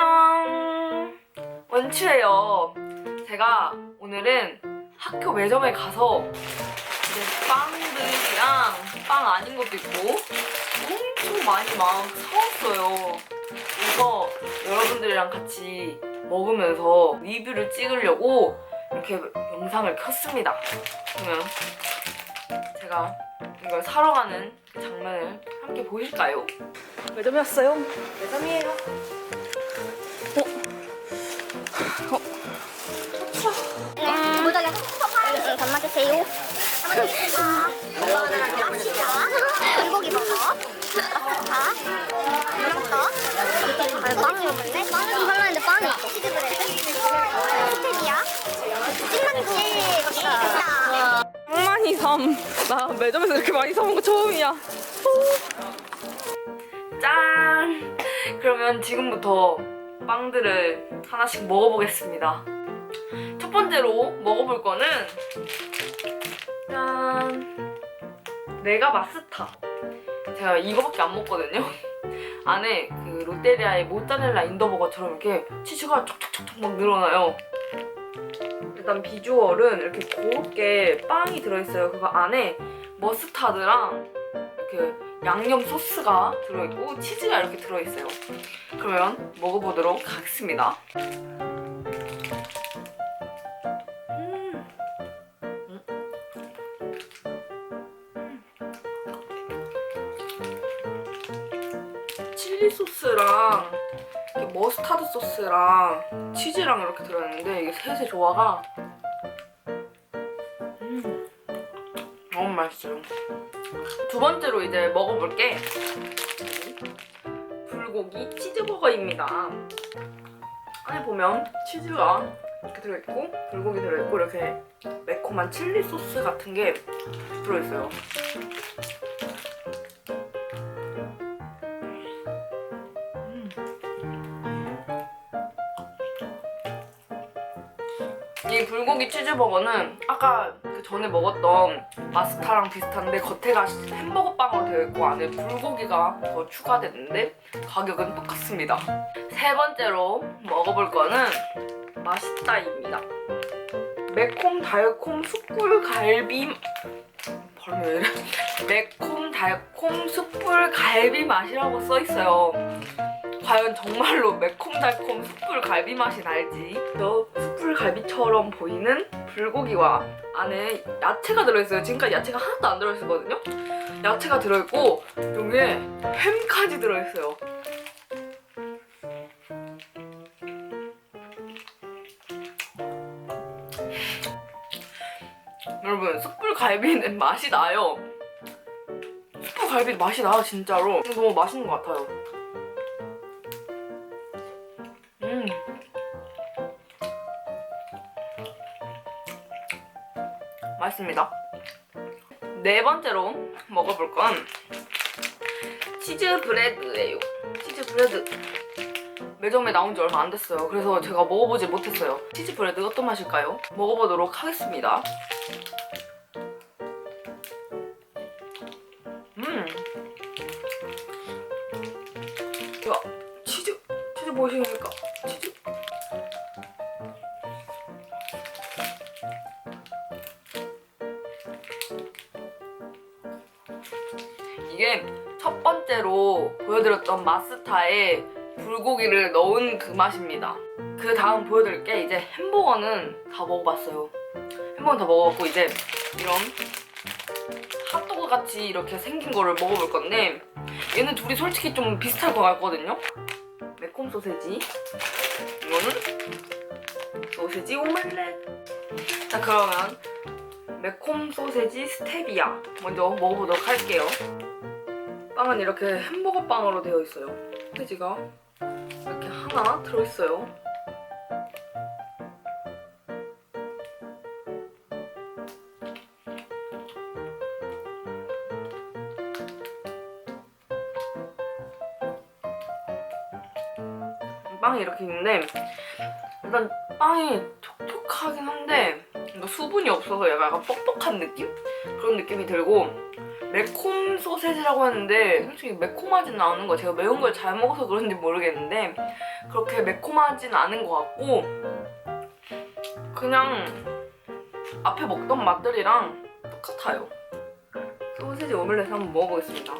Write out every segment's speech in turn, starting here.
안녕. 원추예요. 제가 오늘은 학교 매점에 가서 이제 빵들이랑 빵 아닌 것도 있고 엄청 많이 막 사왔어요. 그래서 여러분들이랑 같이 먹으면서 리뷰를 찍으려고 이렇게 영상을 켰습니다. 그러면 제가 이걸 사러 가는 그 장면을 함께 보실까요? 매점에 왔어요. 매점이에요 삼. 나 매점에서 이렇게 많이 사온 거 처음이야. 짠! 그러면 지금부터 빵들을 하나씩 먹어보겠습니다. 첫 번째로 먹어볼 거는 짠! 내가 마스타. 제가 이거밖에 안 먹거든요. 안에 그 롯데리아의 모짜렐라 인더버거처럼 이렇게 치즈가 촉촉촉촉 막 늘어나요. 일단 비주얼은 이렇게 고급게 빵이 들어있어요. 그거 안에 머스타드랑 이렇게 양념 소스가 들어있고 치즈가 이렇게 들어있어요. 그러면 먹어보도록 하겠습니다. 음. 음. 음. 칠리 소스랑 머스타드 소스랑 치즈랑 이렇게 들어있는데 이게 셋의 조화가 음, 너무 맛있어요. 두 번째로 이제 먹어볼 게 불고기 치즈버거입니다. 안에 보면 치즈가 이렇게 들어있고 불고기 들어있고 이렇게 매콤한 칠리 소스 같은 게 들어있어요. 불고기 치즈버거는 아까 그 전에 먹었던 마스타랑 비슷한데 겉에가 햄버거 빵으로 되어 있고 안에 불고기가 더 추가됐는데 가격은 똑같습니다. 세 번째로 먹어볼 거는 맛있다입니다. 매콤 달콤 숯불 갈비 이래? 매콤 달콤 숯불 갈비 맛이라고 써 있어요. 과연 정말로 매콤달콤 숯불 갈비 맛이 날지 저 숯불 갈비처럼 보이는 불고기와 안에 야채가 들어있어요. 지금까지 야채가 하나도 안 들어있었거든요. 야채가 들어있고 여기에 햄까지 들어있어요. 여러분 숯불 갈비는 맛이 나요. 숯불 갈비 맛이 나요 진짜로. 너무 맛있는 것 같아요 맛있습니다. 네 번째로 먹어볼 건 치즈 브레드예요. 치즈 브레드. 매점에 나온 지 얼마 안 됐어요. 그래서 제가 먹어보지 못했어요. 치즈 브레드 어떤 맛일까요? 먹어보도록 하겠습니다. 음. 야, 치즈, 치즈 보이십니까? 보여드렸던 마스타에 불고기를 넣은 그 맛입니다. 그 다음 보여드릴 게 이제 햄버거는 다 먹어봤어요. 햄버거는 다 먹어봤고 이제 이런 핫도그 같이 이렇게 생긴 거를 먹어볼 건데 얘는 둘이 솔직히 좀 비슷할 것 같거든요. 매콤 소세지. 이거는 소세지 오믈렛. 자 그러면 매콤 소세지 스테비아 먼저 먹어보도록 할게요. 빵은 이렇게 햄버거 빵으로 되어 있어요. 소세지가 이렇게 하나 들어있어요. 빵이 이렇게 있는데 일단 빵이 촉촉하긴 한데 수분이 없어서 약간 뻑뻑한 느낌? 그런 느낌이 들고 매콤 소세지라고 했는데 솔직히 매콤하진 않은 거 제가 매운 걸 잘 먹어서 그런지 모르겠는데 그렇게 매콤하진 않은 것 같고 그냥 앞에 먹던 맛들이랑 똑같아요. 소세지 오믈렛 한번 먹어보겠습니다.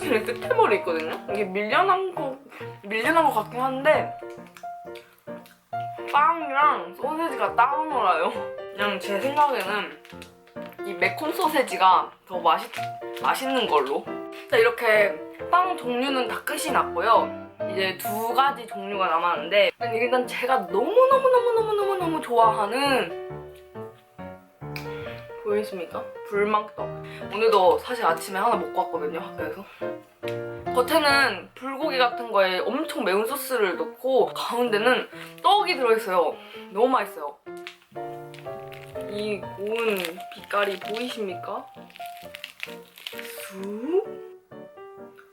소세지 끝에 머리 있거든요? 이게 밀려난 거, 밀려난 것 같긴 한데 빵이랑 소세지가 따로 놀아요. 그냥 제 생각에는 이 매콤 소세지가 더 맛있, 맛있는 걸로. 자, 이렇게 빵 종류는 다 끝이 났고요. 이제 두 가지 종류가 남았는데 일단 제가 너무너무너무너무너무너무 좋아하는 보이십니까? 불망떡. 오늘도 사실 아침에 하나 먹고 왔거든요, 학교에서. 겉에는 불고기 같은 거에 엄청 매운 소스를 넣고 가운데는 떡이 들어있어요. 너무 맛있어요. 이 고운 빛깔이 보이십니까? 쑥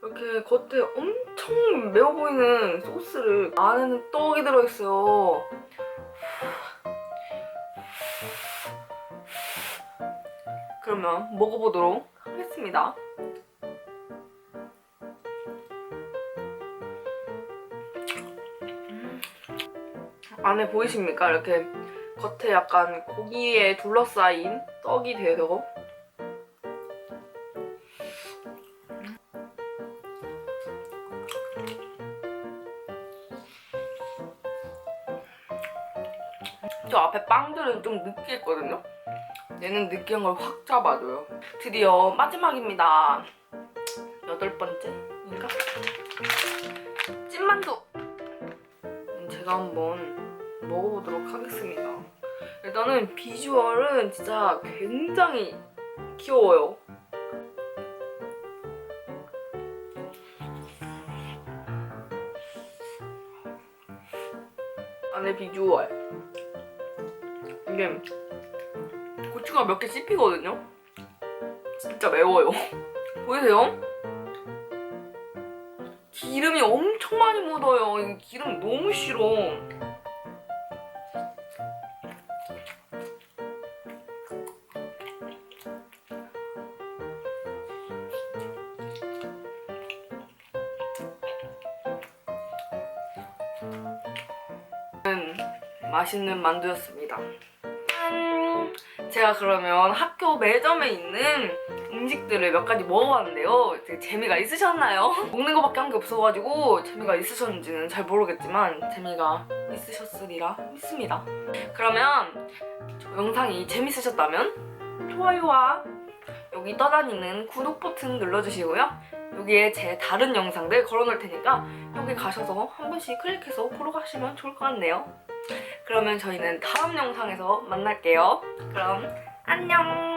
이렇게 겉에 엄청 매워 보이는 소스를 안에는 떡이 들어있어요. 그러면 먹어보도록 하겠습니다. 안에 보이십니까? 이렇게 겉에 약간 고기에 둘러싸인 떡이 돼서 저 앞에 빵들은 좀 느끼했거든요? 얘는 느끼한 걸 확 잡아줘요. 드디어 마지막입니다. 여덟 번째인가? 찐만두! 음, 제가 한번 먹어보도록 하겠습니다. 일단은 비주얼은 진짜 굉장히 귀여워요. 안에 비주얼. 이게 고추가 몇 개 씹히거든요? 진짜 매워요. 보이세요? 기름이 엄청 많이 묻어요. 이 기름 너무 싫어. 음, 맛있는 만두였습니다. 짠! 제가 그러면 학교 매점에 있는 음식들을 몇 가지 먹어봤는데요. 되게 재미가 있으셨나요? 먹는 거밖에 한 게 없어가지고 재미가 있으셨는지는 잘 모르겠지만 재미가 있으셨으리라 믿습니다. 그러면 저 영상이 재밌으셨다면 좋아요와 여기 떠다니는 구독 버튼 눌러주시고요. 여기에 제 다른 영상들 걸어놓을 테니까 여기 가셔서 한 번씩 클릭해서 보러 가시면 좋을 것 같네요. 그러면 저희는 다음 영상에서 만날게요. 그럼 안녕!